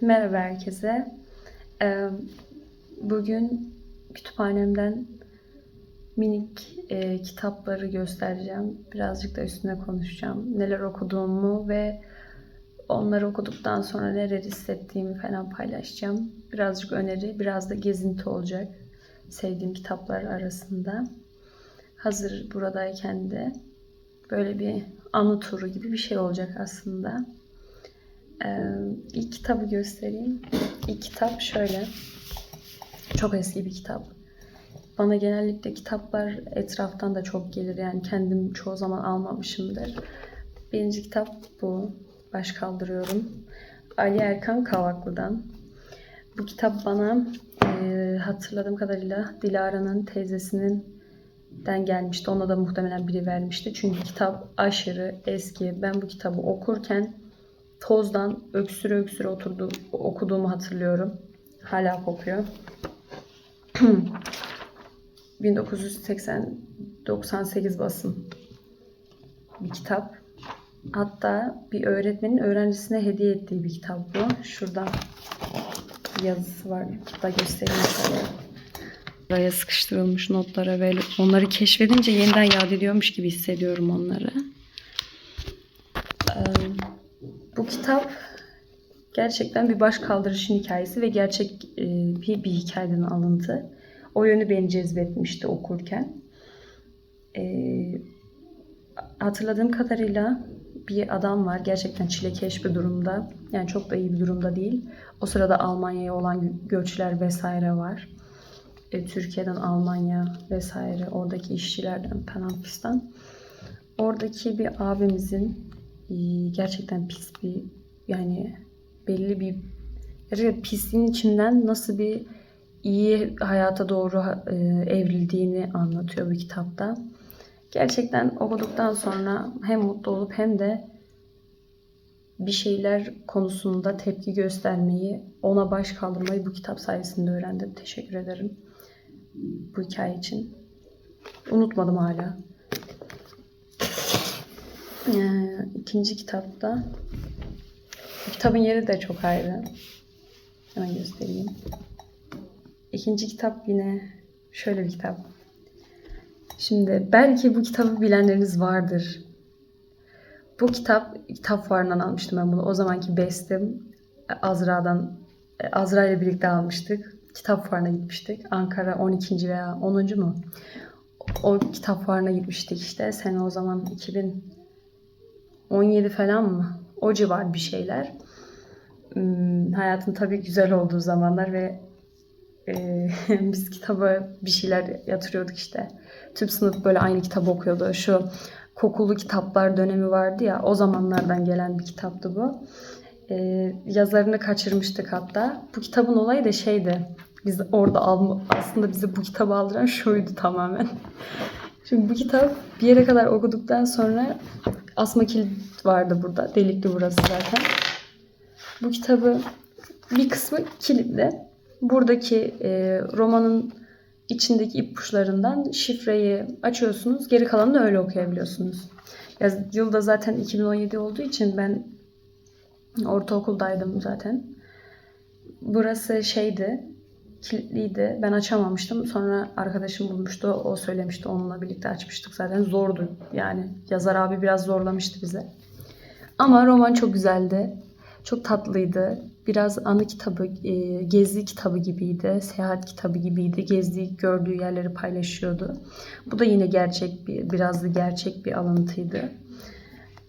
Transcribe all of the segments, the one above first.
Merhaba herkese. Ee, Bugün kütüphanemden minik e, kitapları göstereceğim. Birazcık da üstüne konuşacağım. Neler okuduğumu ve onları okuduktan sonra neler hissettiğimi falan paylaşacağım. Birazcık öneri, biraz da gezinti olacak sevdiğim kitaplar arasında. Hazır buradayken de böyle bir anı turu gibi bir şey olacak aslında. Ee, ilk kitabı göstereyim. İlk kitap şöyle. Çok eski bir kitap. Bana genellikle kitaplar etraftan da çok gelir. Yani kendim çoğu zaman almamışımdır. Birinci kitap bu. Baş kaldırıyorum. Ali Erkan Kavaklı'dan. Bu kitap bana e, hatırladığım kadarıyla Dilara'nın teyzesinin den gelmişti. Ona da muhtemelen biri vermişti. Çünkü kitap aşırı eski. Ben bu kitabı okurken tozdan öksüre öksüre oturdu, okuduğumu hatırlıyorum. Hala kokuyor. 1980-98 basım bir kitap. Hatta bir öğretmenin öğrencisine hediye ettiği bir kitap bu. Şuradan yazısı var. Da göstereyim size. Buraya sıkıştırılmış notlara ve onları keşfedince yeniden yad ediyormuş gibi hissediyorum onları. Ee, bu kitap gerçekten bir baş kaldırışın hikayesi ve gerçek e, bir, bir hikayeden alıntı. O yönü beni cezbetmişti okurken. E, hatırladığım kadarıyla bir adam var gerçekten çilekeş bir durumda. Yani çok da iyi bir durumda değil. O sırada Almanya'ya olan göçler vesaire var. E, Türkiye'den Almanya vesaire oradaki işçilerden falan fistan. Oradaki bir abimizin gerçekten pis bir yani belli bir gerçekten pisliğin içinden nasıl bir iyi hayata doğru e, evrildiğini anlatıyor bu kitapta. Gerçekten okuduktan sonra hem mutlu olup hem de bir şeyler konusunda tepki göstermeyi, ona baş kaldırmayı bu kitap sayesinde öğrendim. Teşekkür ederim bu hikaye için. Unutmadım hala. Ee, ikinci kitapta kitabın yeri de çok ayrı. Hemen göstereyim. İkinci kitap yine şöyle bir kitap. Şimdi belki bu kitabı bilenleriniz vardır. Bu kitap kitap fuarından almıştım ben bunu. O zamanki bestim Azra'dan Azra ile birlikte almıştık. Kitap fuarına gitmiştik. Ankara 12. veya 10. mu? O kitap fuarına gitmiştik işte. Sene o zaman 2017 falan mı? O civar bir şeyler. Hmm, hayatın tabii güzel olduğu zamanlar ve e, biz kitaba bir şeyler yatırıyorduk işte. Tüm sınıf böyle aynı kitabı okuyordu. Şu kokulu kitaplar dönemi vardı ya o zamanlardan gelen bir kitaptı bu. E, yazarını kaçırmıştık hatta. Bu kitabın olayı da şeydi. Biz orada alma, aslında bize bu kitabı aldıran şuydu tamamen. Şimdi bu kitap bir yere kadar okuduktan sonra asma kilit vardı burada. Delikli burası zaten. Bu kitabı bir kısmı kilitli. Buradaki e, romanın içindeki ipuçlarından şifreyi açıyorsunuz. Geri kalanını öyle okuyabiliyorsunuz. Ya, yılda zaten 2017 olduğu için ben ortaokuldaydım zaten. Burası şeydi, kilitliydi. Ben açamamıştım. Sonra arkadaşım bulmuştu. O söylemişti. Onunla birlikte açmıştık zaten. Zordu yani. Yazar abi biraz zorlamıştı bize. Ama roman çok güzeldi. Çok tatlıydı. Biraz anı kitabı, e, gezi kitabı gibiydi. Seyahat kitabı gibiydi. Gezdiği, gördüğü yerleri paylaşıyordu. Bu da yine gerçek bir, biraz da gerçek bir alıntıydı.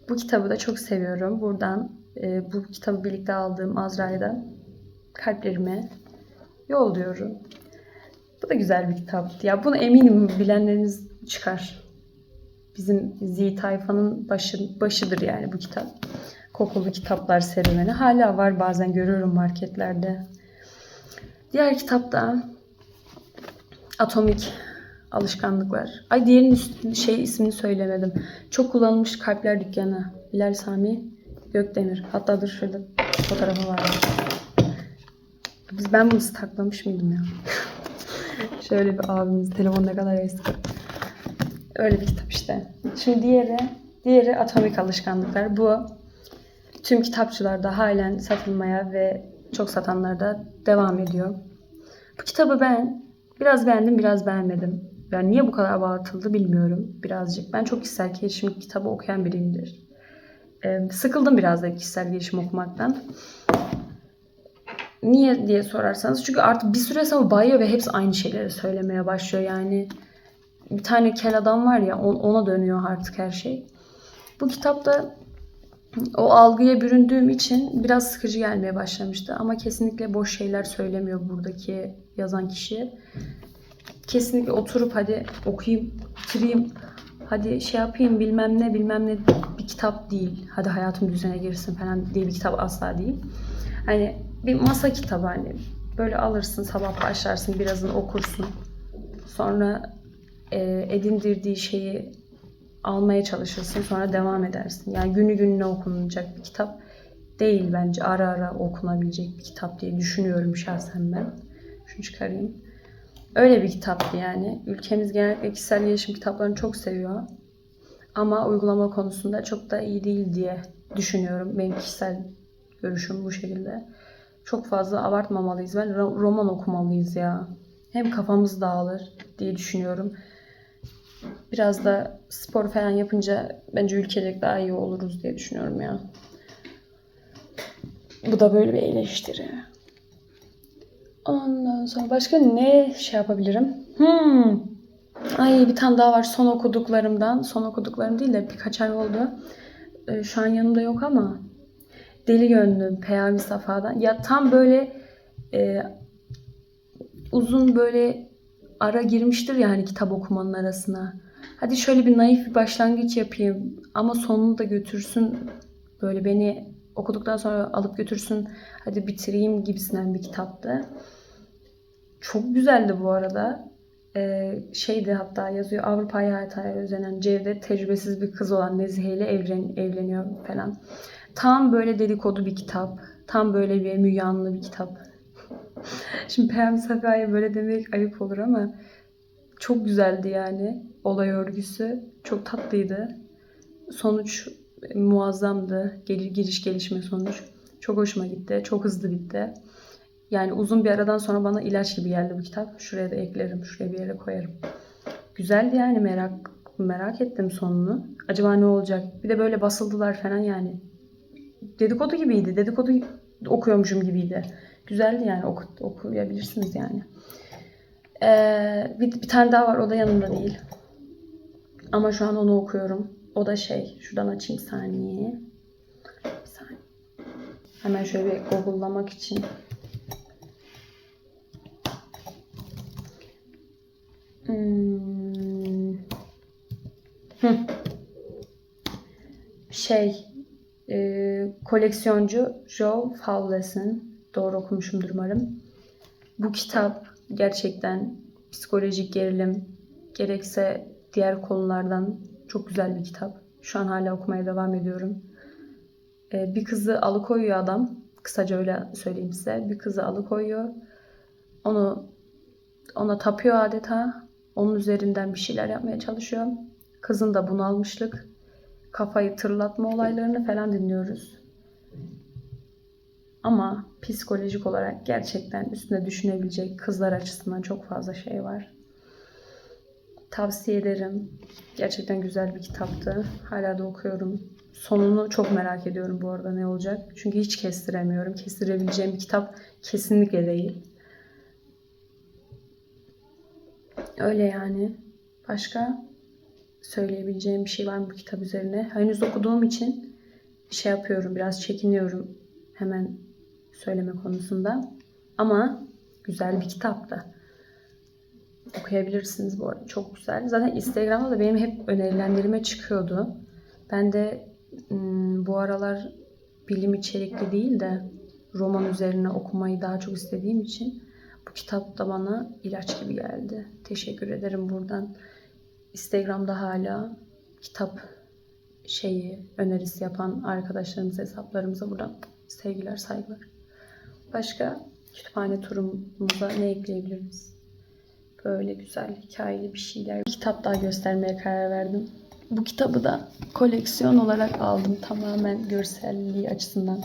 Bu kitabı da çok seviyorum. Buradan e, bu kitabı birlikte aldığım Azra'ya kalplerime yolluyorum. Bu da güzel bir kitaptı. Ya bunu eminim bilenleriniz çıkar. Bizim Z tayfanın başı, başıdır yani bu kitap. Kokulu kitaplar serüveni. Hala var bazen görüyorum marketlerde. Diğer kitapta Atomik Alışkanlıklar. Ay diğerinin üstünde şey ismini söylemedim. Çok kullanılmış Kalpler Dükkanı. Bilal Sami Gökdemir. Hatta dur şurada fotoğrafı var. Biz ben bunu saklamış mıydım ya? Şöyle bir abimiz telefon ne kadar eski. Öyle bir kitap işte. Şimdi diğeri diğeri Atomik Alışkanlıklar. Bu tüm kitapçılarda halen satılmaya ve Çok satanlar da devam ediyor. Bu kitabı ben biraz beğendim, biraz beğenmedim. Yani niye bu kadar abartıldı bilmiyorum birazcık. Ben çok kişisel gelişim kitabı okuyan biriyimdir. Ee, sıkıldım biraz da kişisel gelişim okumaktan. Niye diye sorarsanız çünkü artık bir süre sonra bayıyor ve hepsi aynı şeyleri söylemeye başlıyor yani. Bir tane kel adam var ya on- ona dönüyor artık her şey. Bu kitapta o algıya büründüğüm için biraz sıkıcı gelmeye başlamıştı. Ama kesinlikle boş şeyler söylemiyor buradaki yazan kişi. Kesinlikle oturup hadi okuyayım, bitireyim, hadi şey yapayım bilmem ne bilmem ne bir kitap değil. Hadi hayatım düzene girsin falan diye bir kitap asla değil. Hani bir masa kitabı hani böyle alırsın sabah başlarsın birazını okursun. Sonra e, edindirdiği şeyi almaya çalışırsın sonra devam edersin. Yani günü gününe okunacak bir kitap değil bence. Ara ara okunabilecek bir kitap diye düşünüyorum şahsen ben. Şunu çıkarayım. Öyle bir kitaptı yani. Ülkemiz genellikle kişisel gelişim kitaplarını çok seviyor. Ama uygulama konusunda çok da iyi değil diye düşünüyorum. Benim kişisel görüşüm bu şekilde. Çok fazla abartmamalıyız. Ben ro- roman okumalıyız ya. Hem kafamız dağılır diye düşünüyorum. Biraz da spor falan yapınca bence ülkecek daha iyi oluruz diye düşünüyorum ya. Bu da böyle bir eleştiri. Ondan sonra başka ne şey yapabilirim? Hmm. Ay bir tane daha var son okuduklarımdan. Son okuduklarım değil de birkaç ay oldu. Ee, Şu an yanımda yok ama. Deli Gönlüm Peyami Safa'dan. Ya tam böyle e, uzun böyle ara girmiştir ya hani kitap okumanın arasına. Hadi şöyle bir naif bir başlangıç yapayım ama sonunu da götürsün. Böyle beni okuduktan sonra alıp götürsün. Hadi bitireyim gibisinden bir kitaptı. Çok güzeldi bu arada. Ee, şeydi hatta yazıyor Avrupa hayatına özenen Cevdet tecrübesiz bir kız olan Nezihe ile evlen, evleniyor falan. Tam böyle dedikodu bir kitap. Tam böyle bir Müge Anlı bir kitap. Şimdi Peyami Safa'ya böyle demek ayıp olur ama çok güzeldi yani olay örgüsü. Çok tatlıydı. Sonuç muazzamdı. Gelir giriş gelişme sonuç. Çok hoşuma gitti. Çok hızlı bitti. Yani uzun bir aradan sonra bana ilaç gibi geldi bu kitap. Şuraya da eklerim. Şuraya bir yere koyarım. Güzeldi yani merak merak ettim sonunu. Acaba ne olacak? Bir de böyle basıldılar falan yani. Dedikodu gibiydi. Dedikodu okuyormuşum gibiydi. Güzeldi yani oku, okuyabilirsiniz yani. Ee, bir, bir tane daha var o da yanımda değil. Ama şu an onu okuyorum. O da şey, şuradan açayım saniye. Bir saniye. Hemen şöyle bir google'lamak için. Hmm. Hı. Şey, koleksiyoncu Joe Fowles'in, doğru okumuşumdur umarım. Bu kitap gerçekten psikolojik gerilim, gerekse diğer konulardan çok güzel bir kitap. Şu an hala okumaya devam ediyorum. Ee, bir kızı alıkoyuyor adam. Kısaca öyle söyleyeyim size. Bir kızı alıkoyuyor. Onu ona tapıyor adeta. Onun üzerinden bir şeyler yapmaya çalışıyor. Kızın da bunalmışlık, kafayı tırlatma olaylarını falan dinliyoruz. Ama psikolojik olarak gerçekten üstüne düşünebilecek kızlar açısından çok fazla şey var. Tavsiye ederim. Gerçekten güzel bir kitaptı. Hala da okuyorum. Sonunu çok merak ediyorum bu arada ne olacak. Çünkü hiç kestiremiyorum. Kestirebileceğim bir kitap kesinlikle değil. Öyle yani. Başka söyleyebileceğim bir şey var mı bu kitap üzerine? Henüz okuduğum için şey yapıyorum. Biraz çekiniyorum hemen söyleme konusunda. Ama güzel bir kitaptı. Okuyabilirsiniz bu arada. Çok güzel. Zaten Instagram'da da benim hep önerilenlerime çıkıyordu. Ben de bu aralar bilim içerikli değil de roman üzerine okumayı daha çok istediğim için bu kitap da bana ilaç gibi geldi. Teşekkür ederim buradan. Instagram'da hala kitap şeyi önerisi yapan arkadaşlarımıza, hesaplarımıza buradan sevgiler, saygılar. Başka kütüphane turumuza ne ekleyebiliriz? Böyle güzel hikayeli bir şeyler. Bir kitap daha göstermeye karar verdim. Bu kitabı da koleksiyon olarak aldım. Tamamen görselliği açısından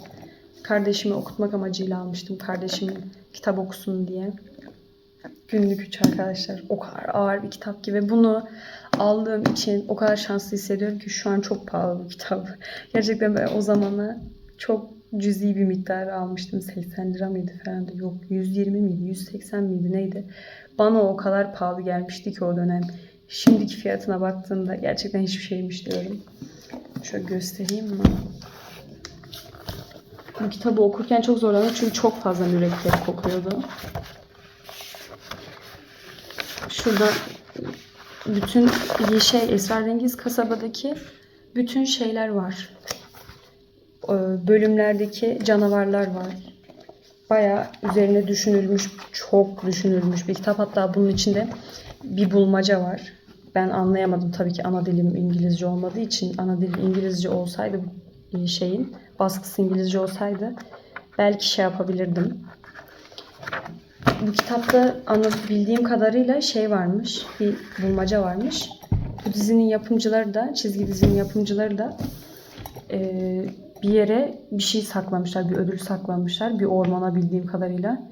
kardeşimi okutmak amacıyla almıştım. Kardeşimin kitap okusun diye. Günlük üç arkadaşlar. O kadar ağır bir kitap ki ve bunu aldığım için o kadar şanslı hissediyorum ki şu an çok pahalı bir kitap. Gerçekten ben o zamana çok cüzi bir miktar almıştım. 80 lira mıydı falan da yok 120 miydi 180 miydi neydi. Bana o kadar pahalı gelmişti ki o dönem. Şimdiki fiyatına baktığımda gerçekten hiçbir şeymiş diyorum. Şöyle göstereyim mi? Bu kitabı okurken çok zorlandım çünkü çok fazla mürekkep kokuyordu. Şurada bütün şey esrarengiz kasabadaki bütün şeyler var. Ee, Bölümlerdeki canavarlar var. Bayağı üzerine düşünülmüş, çok düşünülmüş bir kitap. Hatta bunun içinde bir bulmaca var. Ben anlayamadım tabii ki ana dilim İngilizce olmadığı için. Ana dilim İngilizce olsaydı bu şeyin, baskısı İngilizce olsaydı belki şey yapabilirdim. Bu kitapta bildiğim kadarıyla şey varmış, bir bulmaca varmış. Bu dizinin yapımcıları da, çizgi dizinin yapımcıları da eee, bir yere bir şey saklamışlar, bir ödül saklamışlar. Bir ormana bildiğim kadarıyla.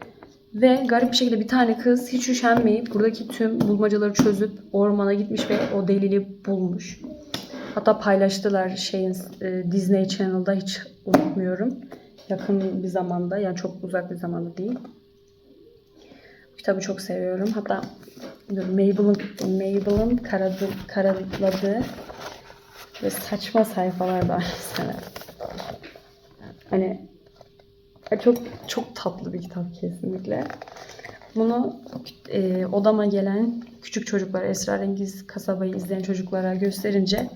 Ve garip bir şekilde bir tane kız hiç üşenmeyip buradaki tüm bulmacaları çözüp ormana gitmiş ve o delili bulmuş. Hatta paylaştılar şeyin e, Disney Channel'da hiç unutmuyorum. Yakın bir zamanda yani çok uzak bir zamanda değil. Kitabı çok seviyorum. Hatta Mabel'ın Mabel'ın karaladığı ve saçma sayfalar var mesela. Hani ya çok çok tatlı bir kitap kesinlikle. Bunu e, odama gelen küçük çocuklar, esrarengiz kasabayı izleyen çocuklara gösterince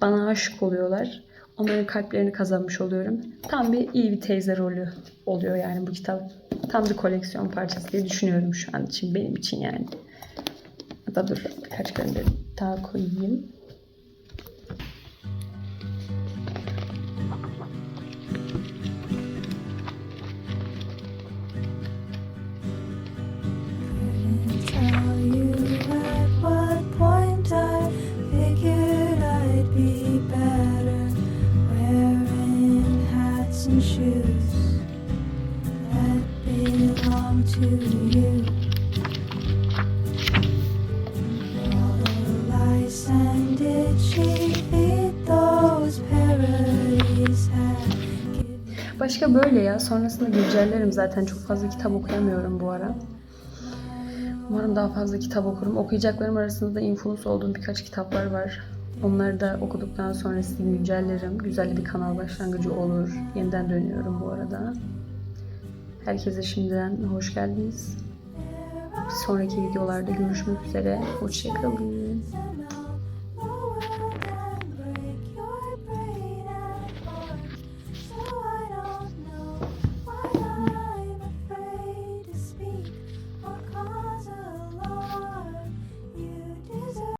bana aşık oluyorlar. Onların kalplerini kazanmış oluyorum. Tam bir iyi bir teyze rolü oluyor yani bu kitap. Tam bir koleksiyon parçası diye düşünüyorum şu an için, benim için yani. Hatta dur birkaç gönderi daha koyayım. Başka böyle ya. Sonrasında güncellerim zaten. Çok fazla kitap okuyamıyorum bu ara. Umarım daha fazla kitap okurum. Okuyacaklarım arasında da influence olduğum birkaç kitaplar var. Onları da okuduktan sonra size güncellerim. Güzel bir kanal başlangıcı olur. Yeniden dönüyorum bu arada. Herkese şimdiden hoş geldiniz. Bir sonraki videolarda görüşmek üzere. Hoşçakalın.